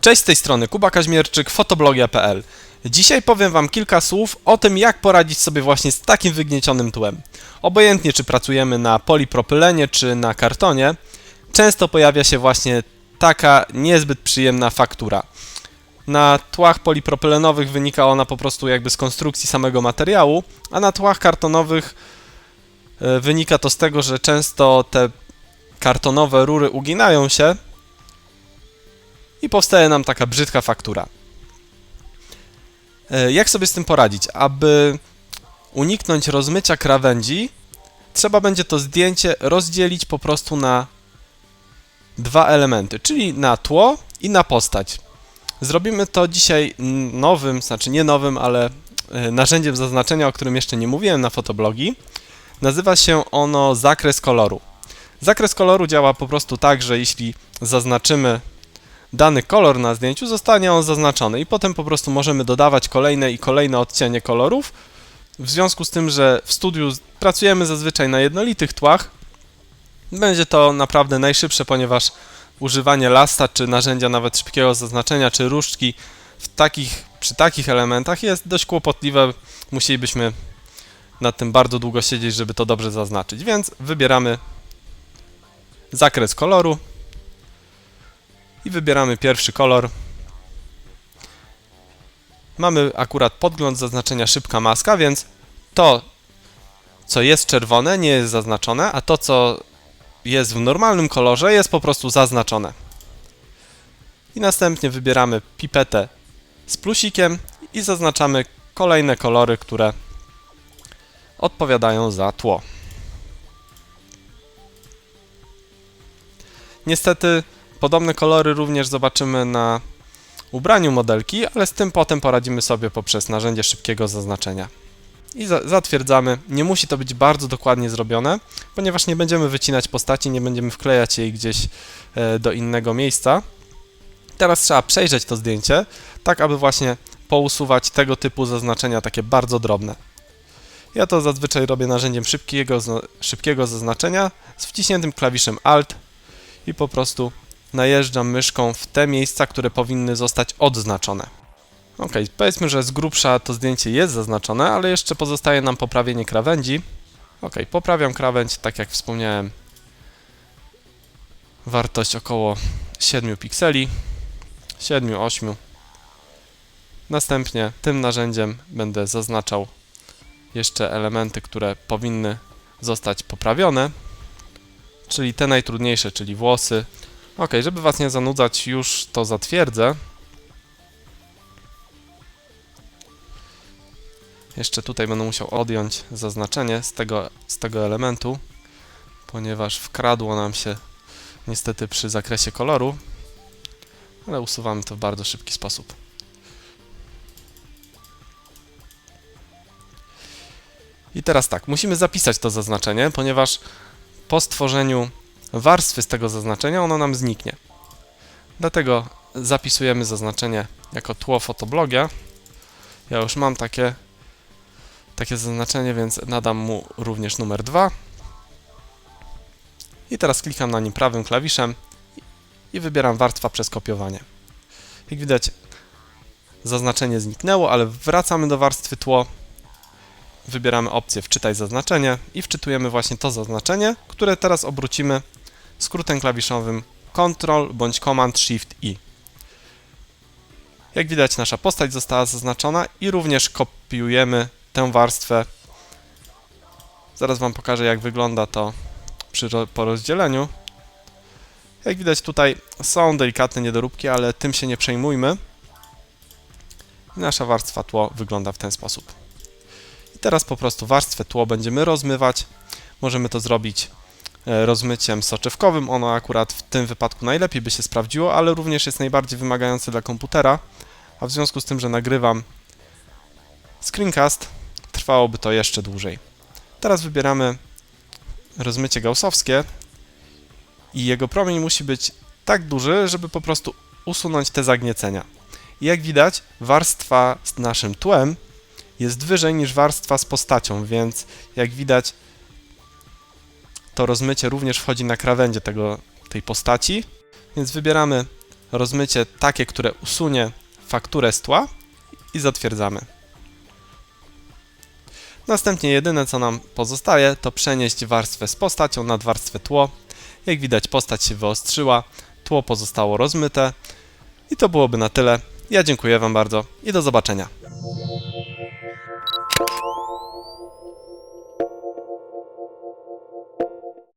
Cześć z tej strony Kuba Kaźmierczyk, fotoblogia.pl. Dzisiaj powiem Wam kilka słów o tym, jak poradzić sobie właśnie z takim wygniecionym tłem. Obojętnie czy pracujemy na polipropylenie czy na kartonie, często pojawia się właśnie taka niezbyt przyjemna faktura. Na tłach polipropylenowych wynika ona po prostu jakby z konstrukcji samego materiału, a na tłach kartonowych e, wynika to z tego, że często te kartonowe rury uginają się i powstaje nam taka brzydka faktura. E, Jak sobie z tym poradzić? Aby uniknąć rozmycia krawędzi, trzeba będzie to zdjęcie rozdzielić po prostu na dwa elementy, czyli na tło i na postać. Zrobimy to dzisiaj nowym, znaczy nie nowym, ale e, narzędziem zaznaczenia, o którym jeszcze nie mówiłem na fotoblogi. Nazywa się ono zakres koloru. Zakres koloru działa po prostu tak, że jeśli zaznaczymy dany kolor na zdjęciu, zostanie on zaznaczony i potem po prostu możemy dodawać kolejne i kolejne odcienie kolorów. W związku z tym, że w studiu pracujemy zazwyczaj na jednolitych tłach, będzie to naprawdę najszybsze, ponieważ używanie lasta, czy narzędzia nawet szybkiego zaznaczenia, czy różdżki w takich, przy takich elementach jest dość kłopotliwe. Musielibyśmy nad tym bardzo długo siedzieć, żeby to dobrze zaznaczyć. Więc wybieramy zakres koloru i wybieramy pierwszy kolor. Mamy akurat podgląd zaznaczenia szybka maska, więc to, co jest czerwone, nie jest zaznaczone, a to, co jest w normalnym kolorze, jest po prostu zaznaczone. I następnie wybieramy pipetę z plusikiem i zaznaczamy kolejne kolory, które odpowiadają za tło. Niestety Podobne kolory również zobaczymy na ubraniu modelki, ale z tym potem poradzimy sobie poprzez narzędzie szybkiego zaznaczenia. I za zatwierdzamy. Nie musi to być bardzo dokładnie zrobione, ponieważ nie będziemy wycinać postaci, nie będziemy wklejać jej gdzieś e, do innego miejsca. Teraz trzeba przejrzeć to zdjęcie, tak aby właśnie pousuwać tego typu zaznaczenia, takie bardzo drobne. Ja to zazwyczaj robię narzędziem szybkiego, szybkiego zaznaczenia z wciśniętym klawiszem Alt i po prostu najeżdżam myszką w te miejsca, które powinny zostać odznaczone. Ok, powiedzmy, że z grubsza to zdjęcie jest zaznaczone, ale jeszcze pozostaje nam poprawienie krawędzi. Ok, poprawiam krawędź, tak jak wspomniałem, wartość około 7 pikseli, 7-8. Następnie tym narzędziem będę zaznaczał jeszcze elementy, które powinny zostać poprawione, czyli te najtrudniejsze, czyli włosy, Ok, żeby Was nie zanudzać, już to zatwierdzę. Jeszcze tutaj będę musiał odjąć zaznaczenie z tego, z tego elementu, ponieważ wkradło nam się niestety przy zakresie koloru, ale usuwamy to w bardzo szybki sposób. I teraz tak, musimy zapisać to zaznaczenie, ponieważ po stworzeniu warstwy z tego zaznaczenia, ono nam zniknie. Dlatego zapisujemy zaznaczenie jako tło fotoblogia. Ja już mam takie, takie zaznaczenie, więc nadam mu również numer 2. I teraz klikam na nim prawym klawiszem i wybieram warstwa przez kopiowanie. Jak widać, zaznaczenie zniknęło, ale wracamy do warstwy tło. Wybieramy opcję wczytaj zaznaczenie i wczytujemy właśnie to zaznaczenie, które teraz obrócimy skrótem klawiszowym Ctrl bądź Command Shift I. Jak widać nasza postać została zaznaczona i również kopiujemy tę warstwę. Zaraz Wam pokażę jak wygląda to przy, po rozdzieleniu. Jak widać tutaj są delikatne niedoróbki, ale tym się nie przejmujmy. Nasza warstwa tło wygląda w ten sposób. I teraz po prostu warstwę tło będziemy rozmywać. Możemy to zrobić e, rozmyciem soczewkowym. Ono akurat w tym wypadku najlepiej by się sprawdziło, ale również jest najbardziej wymagające dla komputera. A w związku z tym, że nagrywam screencast, trwałoby to jeszcze dłużej. Teraz wybieramy rozmycie gaussowskie i jego promień musi być tak duży, żeby po prostu usunąć te zagniecenia. I jak widać, warstwa z naszym tłem jest wyżej niż warstwa z postacią, więc jak widać to rozmycie również wchodzi na krawędzie tego, tej postaci, więc wybieramy rozmycie takie, które usunie fakturę z tła i zatwierdzamy. Następnie jedyne co nam pozostaje to przenieść warstwę z postacią nad warstwę tło. Jak widać postać się wyostrzyła, tło pozostało rozmyte i to byłoby na tyle. Ja dziękuję Wam bardzo i do zobaczenia.